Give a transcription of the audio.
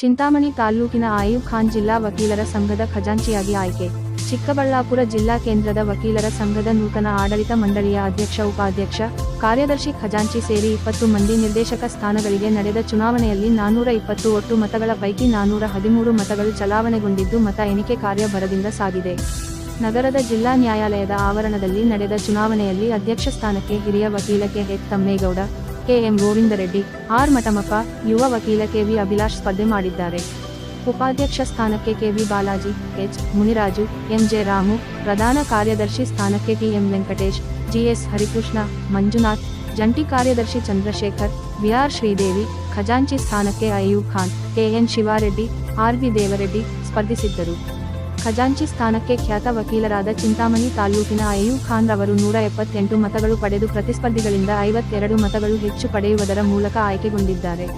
ಚಿಂತಾಮಣಿ ತಾಲ್ಲೂಕಿನ ಆಯೂಬ್ ಖಾನ್ ಜಿಲ್ಲಾ ವಕೀಲರ ಸಂಘದ ಖಜಾಂಚಿಯಾಗಿ ಆಯ್ಕೆ. ಚಿಕ್ಕಬಳ್ಳಾಪುರ ಜಿಲ್ಲಾ ಕೇಂದ್ರದ ವಕೀಲರ ಸಂಘದ ನೂತನ ಆಡಳಿತ ಮಂಡಳಿಯ ಅಧ್ಯಕ್ಷ, ಉಪಾಧ್ಯಕ್ಷ, ಕಾರ್ಯದರ್ಶಿ ಖಜಾಂಚಿ ಸೇರಿ ಇಪ್ಪತ್ತು ಮಂದಿ ನಿರ್ದೇಶಕ ಸ್ಥಾನಗಳಿಗೆ ನಡೆದ ಚುನಾವಣೆಯಲ್ಲಿ ನಾನೂರ ಇಪ್ಪತ್ತು ಒಟ್ಟು ಮತಗಳ ಪೈಕಿ ನಾನೂರ ಹದಿಮೂರು ಮತಗಳು ಚಲಾವಣೆಗೊಂಡಿದ್ದು ಮತ ಎಣಿಕೆ ಕಾರ್ಯ ಭರದಿಂದ ಸಾಗಿದೆ. ನಗರದ ಜಿಲ್ಲಾ ನ್ಯಾಯಾಲಯದ ಆವರಣದಲ್ಲಿ ನಡೆದ ಚುನಾವಣೆಯಲ್ಲಿ ಅಧ್ಯಕ್ಷ ಸ್ಥಾನಕ್ಕೆ ಹಿರಿಯ ವಕೀಲ K. H. Thammegowda K M Govindareddy R Mathamappa, ಯುವ ವಕೀಲ ಕೆವಿ ಅಭಿಲಾಷ್ ಸ್ಪರ್ಧೆ ಮಾಡಿದ್ದಾರೆ. ಉಪಾಧ್ಯಕ್ಷ ಸ್ಥಾನಕ್ಕೆ K V Balaji, H Muniraju M J Ramu, ಪ್ರಧಾನ ಕಾರ್ಯದರ್ಶಿ ಸ್ಥಾನಕ್ಕೆ T M Venkatesh G S Harikrishna, Manjunath, ಜಂಟಿ ಕಾರ್ಯದರ್ಶಿ ಚಂದ್ರಶೇಖರ್ ಬಿಆರ್ ಶ್ರೀದೇವಿ, ಖಜಾಂಚಿ ಸ್ಥಾನಕ್ಕೆ Ayyub Khan K N Shivareddy R B Devareddy ಸ್ಪರ್ಧಿಸಿದ್ದರು. ಖಜಾಂಚಿ ಸ್ಥಾನಕ್ಕೆ ಖ್ಯಾತ ವಕೀಲರಾದ ಚಿಂತಾಮಣಿ ತಾಲೂಕಿನ ಅಯ್ಯೂ ಖಾನ್ ರವರು ನೂರ ಎಪ್ಪತ್ತೆಂಟು ಮತಗಳು ಪಡೆದು ಪ್ರತಿಸ್ಪರ್ಧಿಗಳಿಂದ ಐವತ್ತೆರಡು ಮತಗಳು ಹೆಚ್ಚು ಪಡೆಯುವುದರ ಮೂಲಕ ಆಯ್ಕೆಗೊಂಡಿದ್ದಾರೆ.